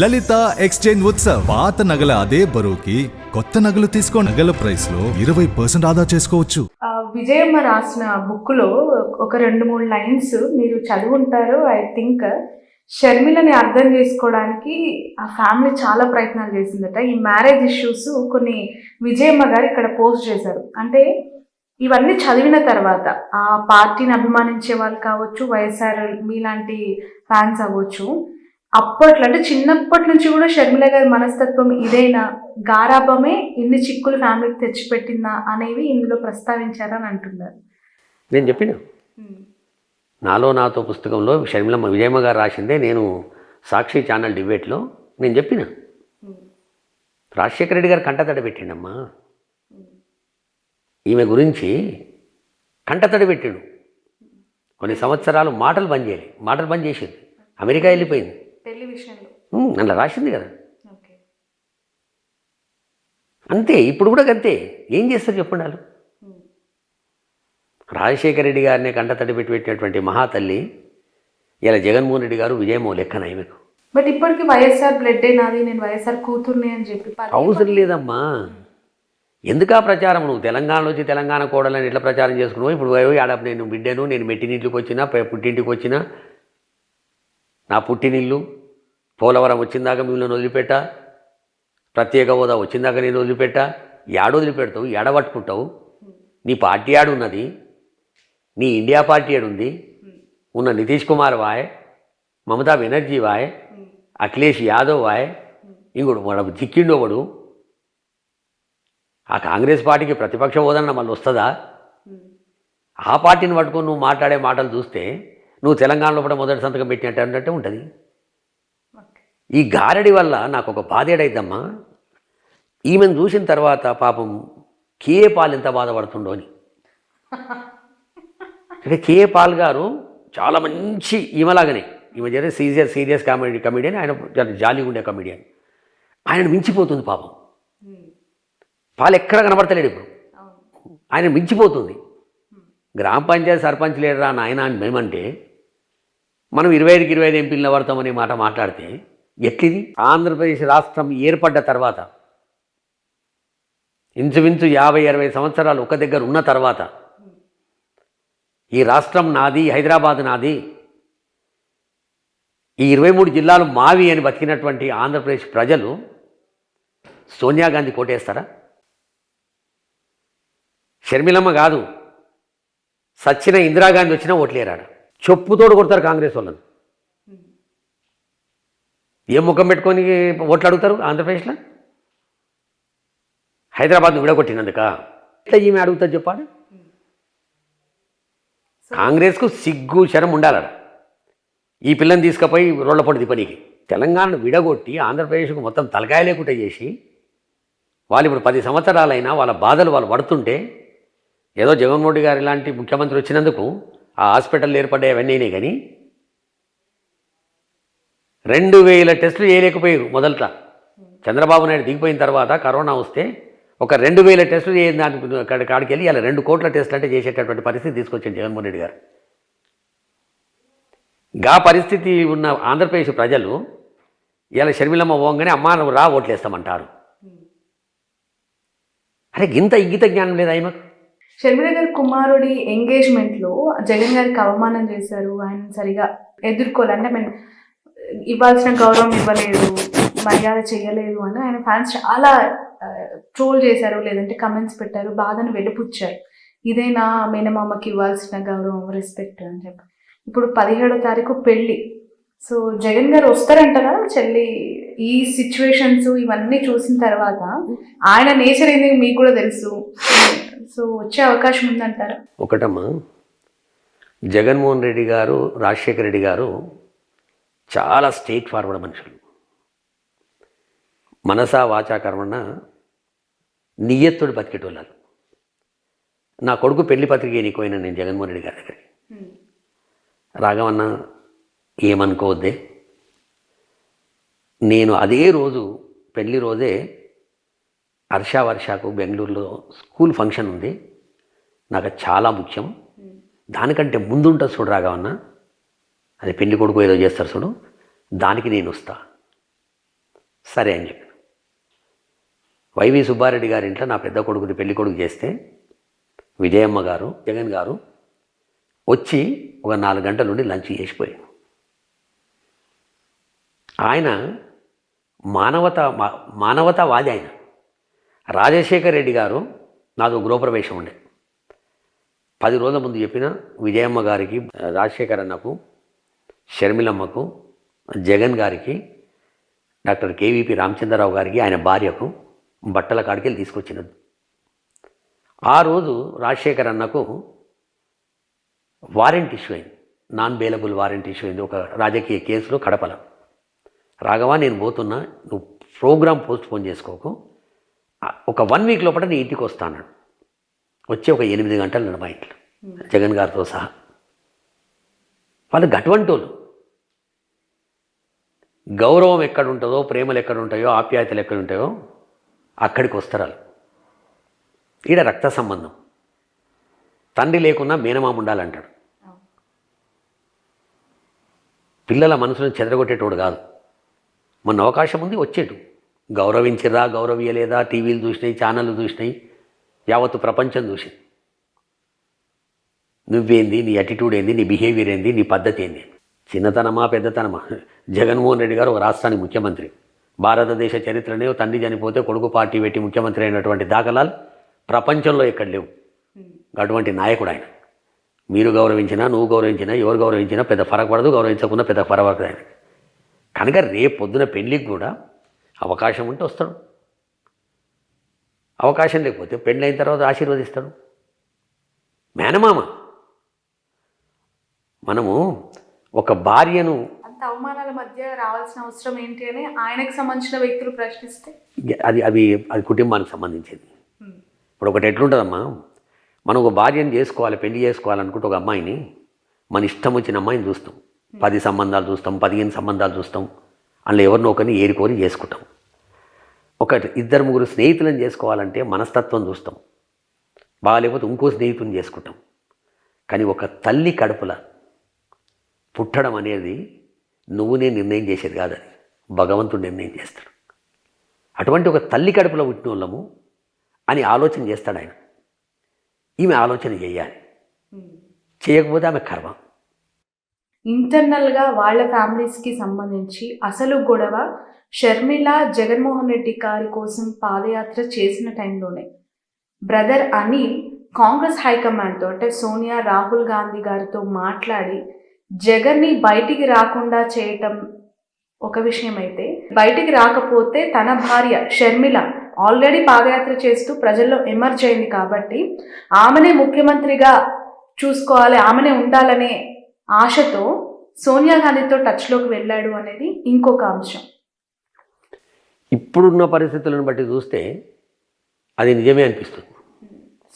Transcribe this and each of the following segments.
లలిత exchange Utsav. పాత నగల అదే బరువుకి కొత్త నగలు తీసుకో నగల ప్రైస్లో ఇరవై పర్సెంట్ ఆదా చేసుకోవచ్చు. విజయమ్మ రాసిన బుక్లో ఒక రెండు మూడు లైన్స్ మీరు చదువుంటారు ఐ థింక్ షర్మిలని అర్థం చేసుకోవడానికి ఆ ఫ్యామిలీ చాలా ప్రయత్నాలు చేసిందట. ఈ మ్యారేజ్ ఇష్యూస్ కొన్ని విజయమ్మ గారు ఇక్కడ పోస్ట్ చేశారు. అంటే ఇవన్నీ చదివిన తర్వాత ఆ పార్టీని అభిమానించే వాళ్ళు కావచ్చు వైఎస్ఆర్ మీలాంటి ఫ్యాన్స్ అవ్వచ్చు అప్పట్లో అంటే చిన్నప్పటి నుంచి కూడా షర్మిల గారి మనస్తత్వం ఇదేనా? గారాభమే ఇన్ని చిక్కులు ఫ్యామిలీకి తెచ్చిపెట్టిందా అనేవి ఇందులో ప్రస్తావించారని అంటున్నారు. నేను చెప్పిన? నాలో నాతో పుస్తకంలో షర్మిలమ్మ విజయమ్మ గారు రాసిందే నేను సాక్షి ఛానల్ డిబేట్లో. నేను చెప్పిన? రాజశేఖర రెడ్డి గారు కంటతడి పెట్టిండమ్మా. ఈమె గురించి కంటతడి పెట్టిండు. కొన్ని సంవత్సరాలు మాటలు బంద్ చేయాలి. మాటలు బంద్ చేసింది. అమెరికా వెళ్ళిపోయింది. పెళ్ళి విషయంలో. అందులో రాసింది కదా. అంతే ఇప్పుడు కూడా అంతే. ఏం చేస్తారు చెప్పండి వాళ్ళు? రాజశేఖర రెడ్డి గారిని కంటతడి పెట్టి పెట్టినటువంటి మహాతల్లి ఇలా జగన్మోహన్ రెడ్డి గారు విజయమో లెక్కన ఈమెకు. బట్ ఇప్పటికి వైఎస్ఆర్ బ్లడ్ నాది నేను వైఎస్ఆర్ కూతుర్ని అని చెప్పి అవసరం లేదమ్మా. ఎందుకా ప్రచారం? నువ్వు తెలంగాణలో వచ్చి తెలంగాణ కోడలని ఎట్లా ప్రచారం చేసుకున్నావు? ఇప్పుడు ఆడ నేను బిడ్డను నేను మెట్టినింట్లోకి వచ్చినా పుట్టింటికి వచ్చినా నా పుట్టినిల్లు పోలవరం వచ్చిందాక మిమ్మల్ని వదిలిపెట్ట? ప్రత్యేక హోదా వచ్చిందాక నేను వదిలిపెట్ట? ఏడ వదిలిపెడతావు? ఏడ పట్టుకుంటావు? నీ పార్టీ ఆడున్నది నీ ఇండియా పార్టీ ఆడుంది ఉన్న నితీష్ కుమార్ వాయ్ మమతా బెనర్జీ వాయ్ అఖిలేష్ యాదవ్ వాయ్ ఇంకోడు వాడు చిక్కిండు ఒకడు ఆ కాంగ్రెస్ పార్టీకి ప్రతిపక్ష హోదన్న మళ్ళీ వస్తుందా? ఆ పార్టీని పట్టుకొని నువ్వు మాట్లాడే మాటలు చూస్తే నువ్వు తెలంగాణలో కూడా మొదటి సంతకం పెట్టినట్టు అన్నట్టే ఉంటుంది. ఈ గారడి వల్ల నాకు ఒక బాధేడైద్దమ్మా ఈమెను చూసిన తర్వాత పాపం కేఏ పాల్ ఎంత బాధపడుతుండో అని. అంటే కేఏ పాల్ గారు చాలా మంచి ఈమెలాగానే. ఈమె జరే సీరియస్ సీరియస్ కామెడీ కమెడియన్. ఆయన జాలీగా ఉండే కమెడియన్. ఆయన మించిపోతుంది పాపం. పాలు ఎక్కడ కనబడతలేడు ఇప్పుడు. ఆయన మించిపోతుంది. గ్రామ పంచాయతీ సర్పంచ్ లేడరా నాయన అని మేమంటే మనం ఇరవై ఐదుకి ఇరవై ఐదు ఎంపీలు పడతామనే మాట మాట్లాడితే ఎట్లిది? ఆంధ్రప్రదేశ్ రాష్ట్రం ఏర్పడ్డ తర్వాత ఇంచుమించు యాభై అరవై సంవత్సరాలు ఒక దగ్గర ఉన్న తర్వాత ఈ రాష్ట్రం నాది హైదరాబాద్ నాది ఈ ఇరవై మూడు జిల్లాలు మావి అని బతికినటువంటి ఆంధ్రప్రదేశ్ ప్రజలు సోనియా గాంధీ కోటేస్తారా? షర్మిలమ్మ కాదు సచ్చిన ఇందిరాగాంధీ వచ్చినా ఓట్లేరాడు? చెప్పుతోడు కొడతారు కాంగ్రెస్ వాళ్ళని. ఏం ముఖం పెట్టుకొని ఓట్లు అడుగుతారు ఆంధ్రప్రదేశ్లో? హైదరాబాద్ను విడగొట్టినందుక? ఎట్లా ఈమె అడుగుతారు చెప్పాడు కాంగ్రెస్కు సిగ్గు శరం ఉండాలడ ఈ పిల్లని తీసుకుపోయి రోళ్ళపొడి దిపనికి తెలంగాణను విడగొట్టి ఆంధ్రప్రదేశ్కు మొత్తం తలకాయ లేకుండా చేసి వాళ్ళు ఇప్పుడు పది సంవత్సరాలైనా వాళ్ళ బాధలు వాళ్ళు పడుతుంటే ఏదో జగన్మోహన్ రెడ్డి గారు ఇలాంటి ముఖ్యమంత్రి వచ్చినందుకు ఆ హాస్పిటల్ ఏర్పడ్డాయి కానీ రెండు వేల టెస్టులు చేయలేకపోయారు మొదట. చంద్రబాబు నాయుడు దిగిపోయిన తర్వాత కరోనా వస్తే ఒక రెండు వేల టెస్టులు చేయని దానికి అక్కడి- కాడికి వెళ్ళి ఇలా రెండు కోట్ల టెస్టులు అంటే చేసేటటువంటి పరిస్థితి తీసుకొచ్చింది జగన్మోహన్ రెడ్డి గారు. గా పరిస్థితి ఉన్న ఆంధ్రప్రదేశ్ ప్రజలు ఇలా షర్మిలమ్మ పోగానే అమ్మా నువ్వు రా ఓట్లేస్తామంటారు. అరే గింత ఇంగిత జ్ఞానం లేదా ఆయనకు? షర్మిల గారి కుమారుడి ఎంగేజ్మెంట్లో జగన్ గారికి అవమానం చేశారు. ఆయన సరిగా ఎదుర్కోలే. అంటే మేము ఇవ్వాల్సిన గౌరవం ఇవ్వలేదు మర్యాద చేయలేదు అని ఆయన ఫ్యాన్స్ చాలా ట్రోల్ చేశారు లేదంటే కమెంట్స్ పెట్టారు బాధను వెలుపుచ్చారు. ఇదేనా మేనమామకి ఇవ్వాల్సిన గౌరవం రెస్పెక్ట్ అని చెప్పి. ఇప్పుడు పదిహేడో తారీఖు పెళ్ళి. సో జగన్ గారు వస్తారంటారా? చెల్లి ఈ సిచ్యువేషన్స్ ఇవన్నీ చూసిన తర్వాత ఆయన నేచర్ ఏంది మీకు కూడా తెలుసు. సో వచ్చే అవకాశం ఉందంటారా. ఒకటమ్మా జగన్మోహన్ రెడ్డి గారు రాజశేఖర రెడ్డి గారు చాలా స్టేట్ ఫార్వర్డ్ మనుషులు. మనసా వాచా కర్మణ నియ్యత్తుడు బతికేటోళ్ళు నా కొడుకు పెళ్ళి పత్రిక ఎన్నికోయినా నేను జగన్మోహన్ రెడ్డి గారి దగ్గరికి. రాఘవన్న ఏమనుకోవద్దే. నేను అదే రోజు పెళ్ళి రోజే హర్ష వర్షకు బెంగళూరులో స్కూల్ ఫంక్షన్ ఉంది. నాకు చాలా ముఖ్యం. దానికంటే ముందుంటుంది చూడు రాఘవన్న. అది పెళ్ళి కొడుకు ఏదో చేస్తారు చూడు. దానికి నేను వస్తా. సరే అని చెప్పి. వైవి సుబ్బారెడ్డి గారి ఇంట్లో నా పెద్ద కొడుకుని పెళ్ళి కొడుకు చేస్తే విజయమ్మ గారు జగన్ గారు వచ్చి ఒక నాలుగు గంటల నుండి లంచ్ చేసిపోయాను ఆయన మానవత మా- మానవతావాది ఆయన. రాజశేఖర్ రెడ్డి గారు నాకు గృహప్రవేశం ఉండే. పది రోజుల ముందు చెప్పిన విజయమ్మ గారికి రాజశేఖర్ అన్నకు షర్మిలమ్మకు జగన్ గారికి డాక్టర్ కేవీపీ రామచంద్రరావు గారికి ఆయన భార్యకు బట్టల కాడికి వెళ్ళి తీసుకొచ్చినది ఆ రోజు రాజశేఖర్ అన్నకు వారెంట్ ఇష్యూ అయింది. నాన్ బెయిలబుల్ వారెంట్ ఇష్యూ అయింది. ఒక రాజకీయ కేసులో కడపల. రాఘవా నేను పోతున్నా. నువ్వు ప్రోగ్రామ్ పోస్ట్ పోన్ చేసుకోకు. ఒక వన్ వీక్ లోపల నీ ఇంటికి వస్తాను వచ్చి ఒక ఎనిమిది గంటలు నడు మా ఇంట్లో. జగన్ గారితో సహా. వాళ్ళు గటువంటోళ్ళు గౌరవం ఎక్కడ ఉంటుందో ప్రేమలు ఎక్కడ ఉంటాయో ఆప్యాయతలు ఎక్కడుంటాయో అక్కడికి వస్తారు వాళ్ళు. ఈడ రక్త సంబంధం. తండ్రి లేకున్నా మేనమామ ఉండాలంటాడు. పిల్లల మనసును చెదరగొట్టేటోడు కాదు. మొన్న అవకాశం ఉంది వచ్చేటు గౌరవించిరా గౌరవియలేదా టీవీలు చూసినాయి ఛానళ్ళు చూసినాయి యావత్తు ప్రపంచం చూసి నువ్వేంది నీ అటిట్యూడ్ ఏంది నీ బిహేవియర్ ఏంది నీ పద్ధతి ఏంది? చిన్నతనమా పెద్దతనమా? జగన్మోహన్ రెడ్డి గారు ఒక రాష్ట్రానికి ముఖ్యమంత్రి. భారతదేశ చరిత్రనే తండ్రి చనిపోతే కొడుకు పార్టీ పెట్టి ముఖ్యమంత్రి అయినటువంటి దాఖలాలు ప్రపంచంలో ఎక్కడ లేవు. అటువంటి నాయకుడు ఆయన. మీరు గౌరవించినా నువ్వు గౌరవించినా ఎవరు గౌరవించినా పెద్ద ఫరక పడదు గౌరవించకుండా పెద్ద ఫరక పడదు ఆయన కనుక రేపు పొద్దున పెళ్ళికి కూడా అవకాశం ఉంటే వస్తాడు. అవకాశం లేకపోతే పెళ్ళి అయిన తర్వాత ఆశీర్వదిస్తాడు. మేనమామ మనము ఒక భార్యను అంత అవమానాల మధ్య రావాల్సిన అవసరం ఏంటి అని ఆయనకు సంబంధించిన వ్యక్తులు ప్రశ్నిస్తే? అది అవి అది కుటుంబానికి సంబంధించింది. ఇప్పుడు ఒకటి ఎట్లుంటుందమ్మా? మనం ఒక భార్యను చేసుకోవాలి పెళ్ళి చేసుకోవాలనుకుంటే ఒక అమ్మాయిని మన ఇష్టం వచ్చిన అమ్మాయిని చూస్తాం. పది సంబంధాలు చూస్తాం పదిహేను సంబంధాలు చూస్తాం. అందులో ఎవరినో ఒకరిని ఏరుకోరి చేసుకుంటాం. ఒక ఇద్దరు ముగ్గురు స్నేహితులను చేసుకోవాలంటే మనస్తత్వం చూస్తాం. బాగా లేకపోతే ఇంకో స్నేహితుని చేసుకుంటాం. కానీ ఒక తల్లి కడుపుల పుట్టడం అనేది నువ్వు నేను నిర్ణయం చేసేది కాదు అది. భగవంతుడు నిర్ణయం చేస్తాడు. అటువంటి ఒక తల్లి కడుపులో పుట్టిన వాళ్ళము అని ఆలోచన చేస్తాడు ఆయన. ఈమె ఆలోచన చేయాలి. చేయకపోతే ఆమె కర్మ. ఇంటర్నల్గా వాళ్ళ ఫ్యామిలీస్కి సంబంధించి అసలు గొడవ షర్మిల జగన్మోహన్ రెడ్డి గారి కోసం పాదయాత్ర చేసిన టైంలోనే. బ్రదర్ అనిల్ కాంగ్రెస్ హైకమాండ్తో అంటే సోనియా రాహుల్ గాంధీ గారితో మాట్లాడి జగన్ని బయటికి రాకుండా చేయటం ఒక విషయం అయితే బయటికి రాకపోతే తన భార్య షర్మిల ఆల్రెడీ పాదయాత్ర చేస్తూ ప్రజల్లో ఎమర్జ్ అయింది కాబట్టి ఆమెనే ముఖ్యమంత్రిగా చూసుకోవాలి ఆమెనే ఉండాలనే ఆశతో సోనియా గాంధీతో టచ్లోకి వెళ్ళాడు అనేది ఇంకొక అంశం. ఇప్పుడున్న పరిస్థితులను బట్టి చూస్తే అది నిజమే అనిపిస్తుంది.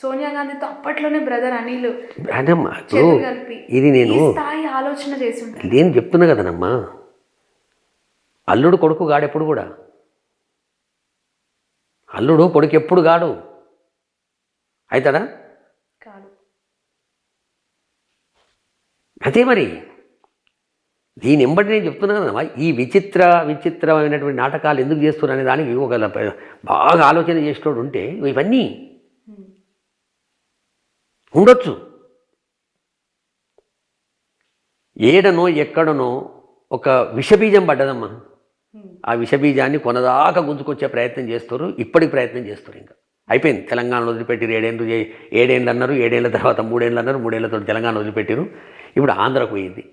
సోనియా గాంధీతో అప్పట్లోనే బ్రదర్ అనిల్ అదమ్మా ఇది నేను స్థాయి ఆలోచన చేసి నేను చెప్తున్నా కదనమ్మా అల్లుడు కొడుకు గాడెప్పుడు కూడా? అల్లుడు కొడుకు ఎప్పుడు గాడు? అవుతాడా కాదు అదే మరి. దీని ఎంబటి నేను చెప్తున్నాను ఈ విచిత్ర విచిత్రమైనటువంటి నాటకాలు ఎందుకు చేస్తున్నారు అనే దానికి ఒక బాగా ఆలోచన చేసేటోడు ఉంటే ఇవన్నీ ఉండొచ్చు. ఏడనో ఎక్కడనో ఒక విషబీజం పడ్డదమ్మా. ఆ విషబీజాన్ని కొనదాకా గుంజుకొచ్చే ప్రయత్నం చేస్తారు ఇప్పటికి ప్రయత్నం చేస్తారు ఇంకా. అయిపోయింది. తెలంగాణ వదిలిపెట్టిరు ఏడేళ్ళు ఏడేళ్ళు అన్నారు ఏడేళ్ళ తర్వాత మూడేళ్ళు అన్నారు మూడేళ్ళతో తెలంగాణ వదిలిపెట్టిరు. ఇప్పుడు ఆంధ్రకు పోయింది.